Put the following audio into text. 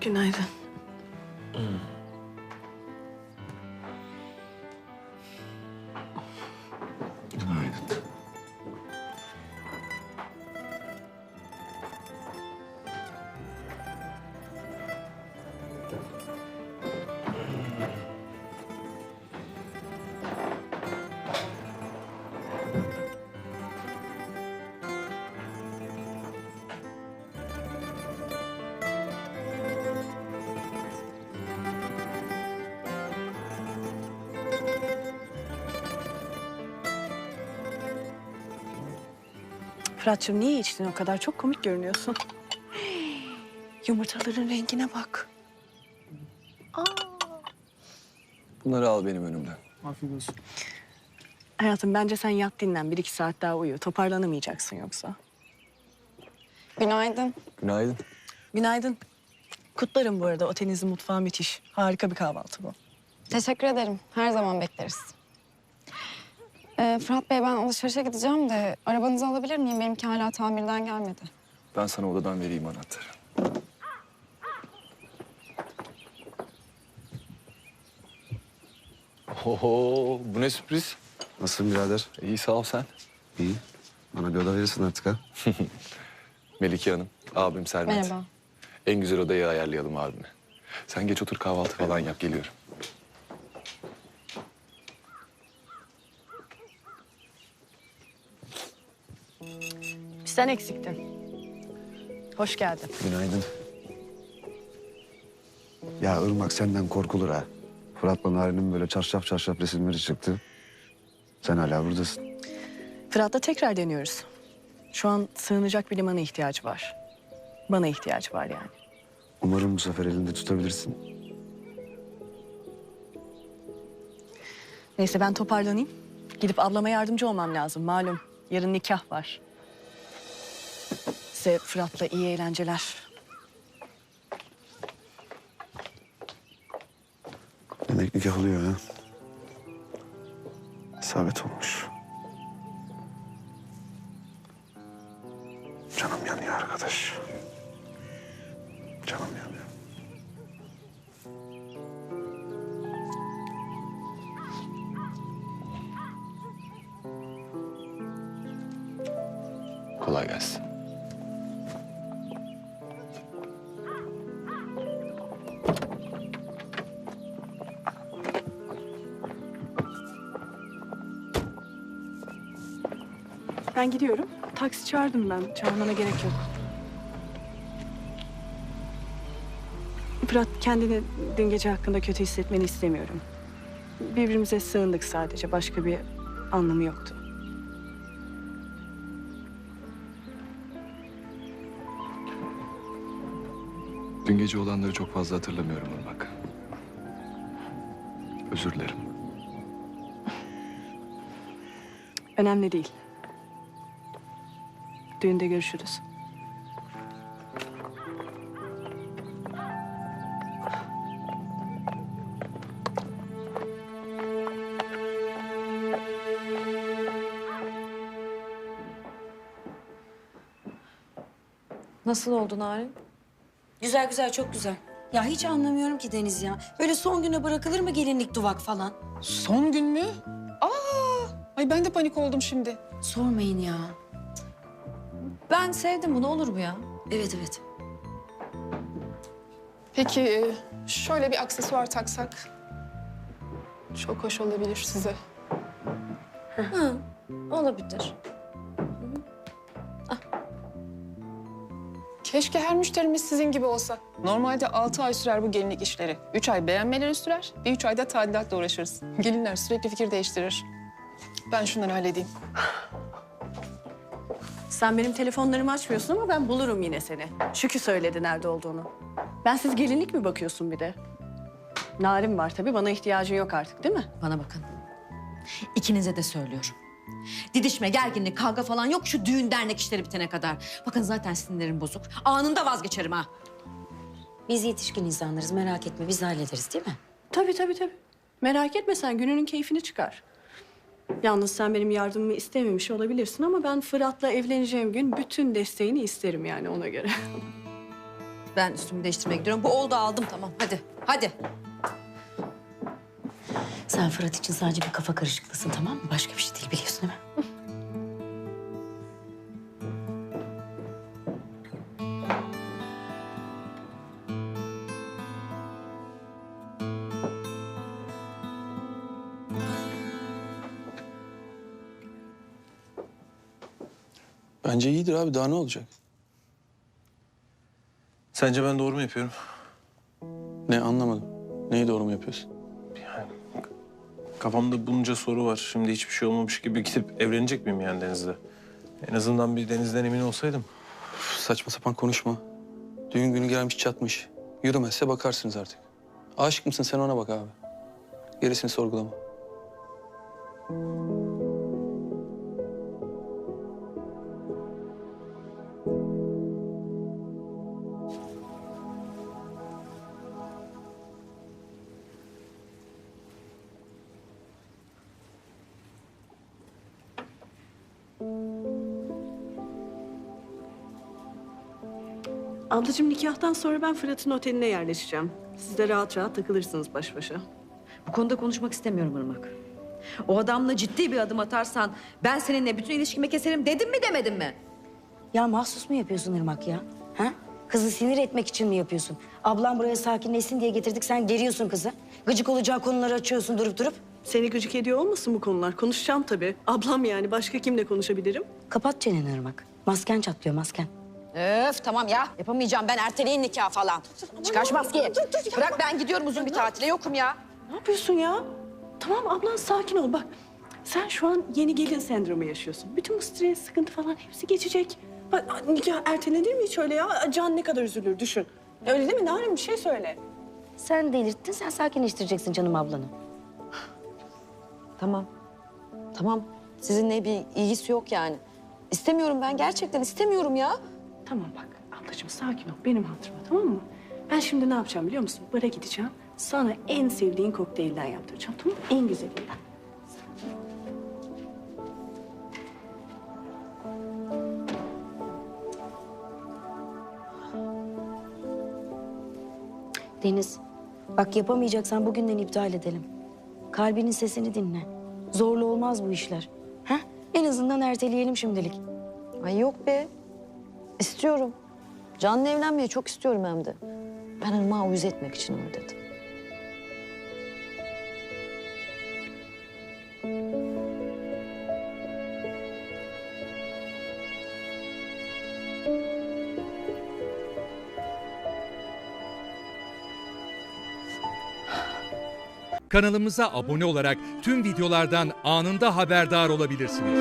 Günaydın. Fırat'cığım niye içtin o kadar? Çok komik görünüyorsun. Yumurtaların rengine bak. Bunları al benim önümden. Afiyet olsun. Hayatım bence sen yat dinlen. Bir iki saat daha uyu. Toparlanamayacaksın yoksa. Günaydın. Günaydın. Günaydın. Kutlarım bu arada. Otelinizin mutfağı müthiş. Harika bir kahvaltı bu. Teşekkür ederim. Her zaman bekleriz. Ee, Fırat Bey ben alışverişe gideceğim de arabanızı alabilir miyim? Benimki hala tamirden gelmedi. Ben sana odadan vereyim anahtarı. Oho, bu ne sürpriz? Nasılsın birader? İyi sağ ol sen. İyi. Bana bir oda verirsin artık ha. Melike Hanım, abim Sermet. Merhaba. En güzel odayı ayarlayalım abime. Sen geç otur kahvaltı falan yap, geliyorum. Sen eksiktin. Hoş geldin. Günaydın. Ya Irmak senden korkulur ha. Fırat'la Nari'nin böyle çarşaf çarşaf resimleri çıktı. Sen hala buradasın. Fırat'la tekrar deniyoruz. Şu an sığınacak bir limana ihtiyacı var. Bana ihtiyacı var yani. Umarım bu sefer elinde tutabilirsin. Neyse ben toparlanayım. Gidip ablama yardımcı olmam lazım. Malum yarın nikah var. Size Fırat'la iyi eğlenceler. Demek nikah oluyor ha. İsabet olmuş. Canım yanıyor arkadaş. Canım yanıyor. Kolay gelsin. Ben gidiyorum. Taksi çağırdım ben. Çağırmana gerek yok. Fırat kendini dün gece hakkında kötü hissetmeni istemiyorum. Birbirimize sığındık sadece. Başka bir anlamı yoktu. Dün gece olanları çok fazla hatırlamıyorum bak. Özür dilerim. Önemli değil. Düğünde görüşürüz. Nasıl oldu Narin? Güzel güzel çok güzel. Ya hiç anlamıyorum ki Deniz ya. Böyle son güne bırakılır mı gelinlik duvak falan? Son gün mü? Aa! Ay ben de panik oldum şimdi. Sormayın ya. Ben sevdim bunu olur mu ya? Evet evet. Peki e, şöyle bir aksesuar taksak çok hoş olabilir size. Hı, olabilir. Keşke her müşterimiz sizin gibi olsa. Normalde altı ay sürer bu gelinlik işleri. Üç ay beğenmeleri sürer, bir üç ayda tadilatla uğraşırız. Gelinler sürekli fikir değiştirir. Ben şunları halledeyim. Sen benim telefonlarımı açmıyorsun ama ben bulurum yine seni. Şükrü söyledi nerede olduğunu. Ben siz gelinlik mi bakıyorsun bir de? Narin var tabii. Bana ihtiyacın yok artık değil mi? Bana bakın. İkinize de söylüyorum. Didişme, gerginlik, kavga falan yok şu düğün dernek işleri bitene kadar. Bakın zaten sinirlerim bozuk. Anında vazgeçerim ha. Biz yetişkin insanlarız merak etme biz hallederiz değil mi? Tabii tabii tabii. Merak etme sen gününün keyfini çıkar. Yalnız sen benim yardımımı istememiş olabilirsin ama ben Fırat'la evleneceğim gün bütün desteğini isterim yani ona göre. Ben üstümü değiştirmeye gidiyorum. Bu oldu aldım tamam. Hadi. Hadi. Sen Fırat için sadece bir kafa karışıklısın tamam mı? Başka bir şey değil biliyorsun değil mi? Bence iyidir abi. Daha ne olacak? Sence ben doğru mu yapıyorum? Ne anlamadım. Neyi doğru mu yapıyorsun? Kafamda bunca soru var. Şimdi hiçbir şey olmamış gibi gidip evlenecek miyim yani Deniz'le? En azından bir Deniz'den emin olsaydım. Üf, saçma sapan konuşma. Düğün günü gelmiş çatmış. Yürümezse bakarsınız artık. Aşık mısın sen ona bak abi. Gerisini sorgulama. Ablacığım nikahtan sonra ben Fırat'ın oteline yerleşeceğim. Siz de rahat rahat takılırsınız baş başa. Bu konuda konuşmak istemiyorum Irmak. O adamla ciddi bir adım atarsan ben seninle bütün ilişkimi keserim dedim mi demedim mi? Ya mahsus mu yapıyorsun Irmak ya? Ha? Kızı sinir etmek için mi yapıyorsun? Ablam buraya sakinleşsin diye getirdik sen geriyorsun kızı. Gıcık olacağı konuları açıyorsun durup durup. Seni gıcık ediyor olmasın bu konular? Konuşacağım tabii. Ablam yani. Başka kimle konuşabilirim? Kapat çeneni Irmak. Masken çatlıyor masken. Öf tamam ya. Yapamayacağım ben erteleyin nikah falan. Çıkar şu maskeyi. Bırak ben gidiyorum uzun bir tatile yokum ya. Ne yapıyorsun ya? Tamam ablan sakin ol bak. Sen şu an yeni gelin sendromu yaşıyorsun. Bütün bu stres, sıkıntı falan hepsi geçecek. Bak nikah ertelenir mi hiç öyle ya? Can ne kadar üzülür düşün. Öyle değil mi? Narin bir şey söyle. Sen delirttin sen sakinleştireceksin canım ablanı. Tamam. Tamam. Sizinle bir ilgisi yok yani. İstemiyorum ben gerçekten istemiyorum ya. Tamam bak ablacığım sakin ol benim hatırıma tamam mı? Ben şimdi ne yapacağım biliyor musun? Bara gideceğim. Sana en sevdiğin kokteylden yaptıracağım tamam mı? En güzelinden. Deniz bak yapamayacaksan bugünden iptal edelim. Kalbinin sesini dinle. Zorlu olmaz bu işler. Ha? En azından erteleyelim şimdilik. Ay yok be. İstiyorum. Can'la evlenmeyi çok istiyorum hem de. Ben Irmak'ı uyuz etmek için öyle dedim. Kanalımıza abone olarak tüm videolardan anında haberdar olabilirsiniz.